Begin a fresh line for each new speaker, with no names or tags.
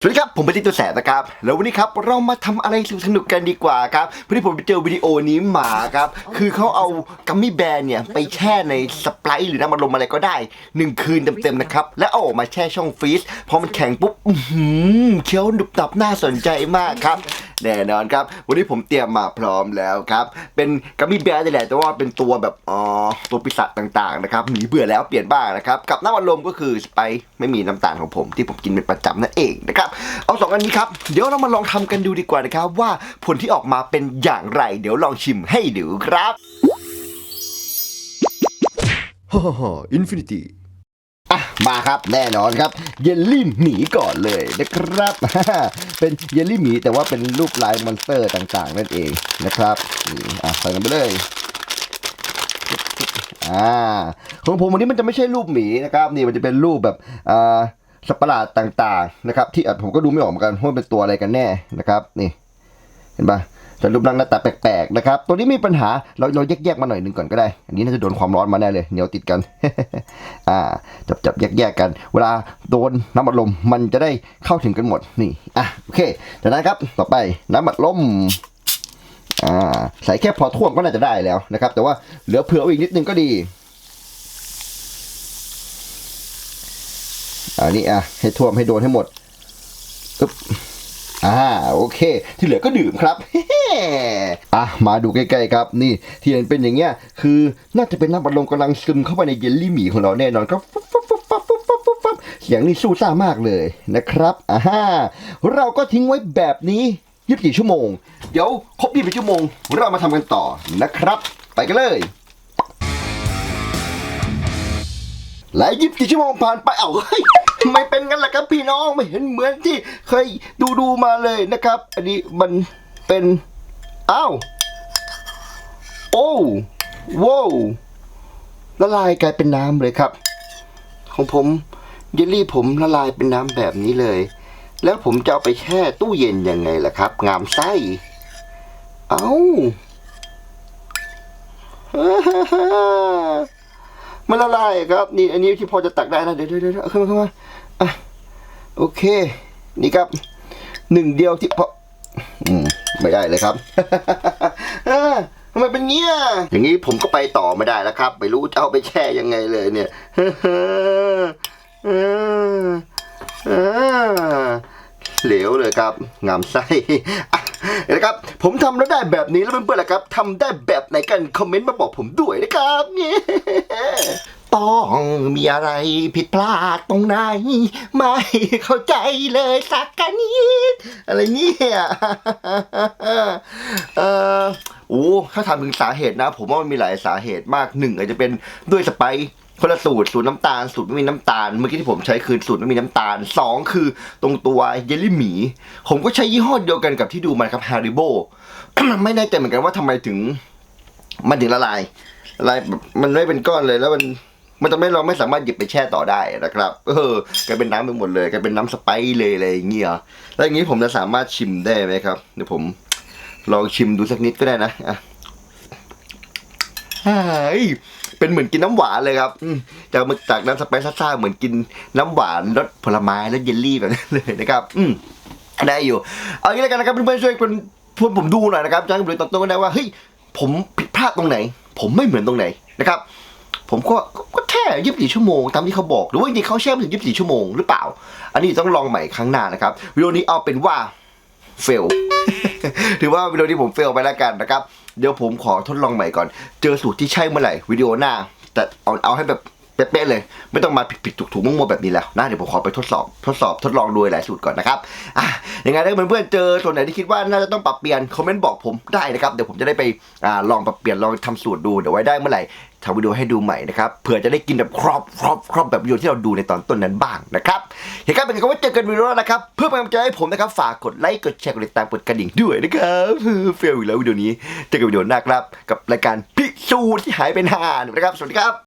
สวัสดีครับ ผมเป็นติ๊กตัวแสบนะครับ แล้ววันนี้ครับเรามาทำอะไรสนุกๆกันดีกว่าครับพอดีผมไปเจอวิดีโอนี้มาครับ คือเขาเอากัมมี่แบร์เนี่ยไปแช่ในสไปร์หรือน้ำมันลมอะไรก็ได้หนึ่งคืนเต็มๆนะครับ แล้วเอาออกมาแช่ช่องฟรีซพอมันแข็งปุ๊บอื้อหือเคี้ยวหนุบหนับน่าสนใจมากครับ แน่นอนครับ วันนี้ผมเตรียมมาพร้อมแล้วครับ เป็นกัมมี่แบร์นี่แหละแต่ว่าเป็นตัวแบบอ๋อตัวปีศาจต่างๆนะครับหนีเบื่อแล้วเปลี่ยนบ้างนะครับกับน้ำมันลมก็คือไปไม่มีน้ำตาลของผม ที่ผมกินเป็นประจำนั่นเองนะครับเอาสองอันนี้ครับเดี๋ยวเรามาลองทำกันดูดีกว่านะครับ ว่าผลที่ออกมาเป็นอย่างไร เดี๋ยวลองชิมให้ดูครับฮ่าฮ่าฮ่าอินฟินิตี้ มาครับแน่นอนครับเยลลี่หมีก่อนเลยนะครับ เป็นเยลลี่หมีแต่ว่าเป็นรูปลายมอนสเตอร์ต่างๆ นั่นเองนะครับอะใส่กันไปเลยอ่าของผมวันนี้มันจะไม่ใช่รูปหมีนะครับนี่มันจะเป็นรูปแบบอ่าสัตว์ประหลาดต่างๆนะครับที่ผมก็ดูไม่ออกเหมือนกันว่าเป็นตัวอะไรกันแน่นะครับนี่ เห็นปะจะรูปร่างหน้าตาแปลกๆนะครับ ตัวนี้มีปัญหาเราเราแยกๆมาหน่อยหนึ่งก่อนก็ได้ อันนี้น่าจะโดนความร้อนมาแน่เลย เหนียวติดกัน อ่า จับจับแยกๆกัน เวลาโดนน้ำอัดลมมันจะได้เข้าถึงกันหมด นี่ อะ โอเคจากนั้นครับ ต่อไปน้ำอัดลม อ่า ใส่แค่พอท่วมก็น่าจะได้แล้วนะครับ แต่ว่าเหลือเผื่ออีกนิดนึงก็ดี อันนี้อะ ให้ท่วมให้โดนให้หมดอึ๊บ อ่าโอเค ที่เหลือก็ดื่มครับอะมาดูใกล้ๆครับนี่ ที่เนเป็นอย่างเงี้ยคือน่าจะเป็นน้ำบัลลงกำลังซึมเข้าไปในเยลลี่หมีของเราแน่นอนครับเสียงนี่สู้ซ่ามากเลยนะครับอ่าเราก็ทิ้งไว้แบบนี้ยีิบสี่ชั่วโมง เดี๋ยวครบยี่สิบชั่วโมง เรามาทำกันต่อนะครับ ไปกันเลยหลายยี่สิบสี่ชั่วโมงผ่านไปเอ้าเฮ้ย ไมเป็นงั้นล่ะครับพี่น้องไม่เห็นเหมือนที่เคยดูดูมาเลยนะครับ อันนี้มันเป็นอ้าวโอ้ว้าวละลายกลายเป็นน้ำเลยครับ ของผมเยลลี่ผมละลายเป็นน้ำแบบนี้เลย แล้วผมจะเอาไปแช่ตู้เย็นยังไงล่ะครับ งามไส้เอ้ามันละลายครับ นี่อันนี้ที่พอจะตักได้นะเดี๋ยวเดี๋ยวเดี๋ยวขึ้นมาขึ้นมา โอเค นี่ครับหนึ่งเดียวที่พออืมไม่ได้เลยครับทำไมเป็นเงี้ยอย่างนี้ผมก็ไปต่อไม่ได้แล้วครับ ไม่รู้จะเอาไปแช่ยังไงเลยเนี่ยเหลวเลยครับ งามไส้นะครับ ผมทำแล้วได้แบบนี้แล้วเพื่อนๆล่ะครับทำได้แบบไหนกัน คอมเมนต์มาบอกผมด้วยนะครับเนี่ย ต้องมีอะไรผิดพลาดตรงไหน ไม่เข้าใจเลยสักกนิด อะไรเนี่ยเออโอ้ถ้าถามถึงสาเหตุนะ ผมว่ามันมีหลายสาเหตุมากหนึ่งอาจจะเป็นด้วยสไปซ์คนละสูตรสูตรน้ำตาลสูตรไม่มีน้ำตาลเมื่อกี้ที่ผมใช้คือสูตรไม่มีน้ำตาลสองคือตรงตัวเยลลี่หมี ผมก็ใช้ยี่ห้อเดียวกันกับที่ดูมาครับฮาริโบไม่แน่ใจเหมือนกันว่าทำไมถึง มันถึงละลายละลายมันไม่เป็นก้อนเลยแล้วมัน มันทำให้เราไม่สามารถหยิบไปแช่ต่อได้นะครับเออกลายเป็นน้ำไปหมดเลยกลายเป็นน้ำสไปซ์เลยอะไรอย่างเงี้ยแล้วอย่างนี้ผมจะสามารถชิมได้ไหมครับเดี๋ยวผมลองชิมดูสักนิดก็ได้นะอะเป็นเหมือนกินน้ำหวานเลยครับจากมาจากน้ำสไปซ์ซ่าๆเหมือนกินน้ำหวานรสผลไม้และเยลลี่แบบนั้นเลยนะครับ อืมได้อยู่ เอางี้แล้วกันนะครับเพื่อนๆช่วยเป็นพวกผมดูหน่อยนะครับจะให้ผมดูตอนต้นก็ได้ว่าเฮ้ยผมผิดพลาดตรงไหน ผมไม่เหมือนตรงไหนนะครับ ผมก็ก็แค่ยี่สิบสี่ชั่วโมงตามที่เขาบอก หรือว่าจริงเขาแช่ไม่ถึงยี่สิบสี่ชั่วโมงหรือเปล่า อันนี้ต้องลองใหม่ครั้งหน้านะครับวิดีโอนี้เอาเป็นว่าเฟลถือว่าวิดีโอนี้ผมเฟลไปแล้วกันนะครับเดี๋ยวผมขอทดลองใหม่ก่อน เจอสูตรที่ใช่เมื่อไหร่วิดีโอหน้า แต่เอาเอาให้แบบ เป๊ะๆเลย ไม่ต้องมาผิดๆถูกๆมั่วๆแบบนี้แล้วนะเดี๋ยวผมขอไปทดสอบทดสอบทดลองดูหลายสูตรก่อนนะครับอะยังไงถ้าเพื่อนๆเจอส่วนไหนที่คิดว่าน่าจะต้องปรับเปลี่ยนคอมเมนต์บอกผมได้นะครับเดี๋ยวผมจะได้ไปอ่าลองปรับเปลี่ยนลองทำสูตรดูเดี๋ยวไว้ได้เมื่อไหร่ทำวิดีโอให้ดูใหม่นะครับเผื่อจะได้กินแบบครอบครอบครอบแบบวิดีโอที่เราดูในตอนต้นนั้นบ้างนะครับเห็นครับเป็นไงก็ไว้เจอกันวิดีโอหน้านะครับเพื่อเป็นกำลังใจให้ผมนะครับฝากกดไลค์กดแชร์กดติดตามกดกระดิ่งด้วยนะครับเฟลอีกแล้ววิดีโอนี้เจอกันวิดีโอหน้าครับกับรายการพิสูจน์ที่หายไปนานนะครับสวัสดีครับ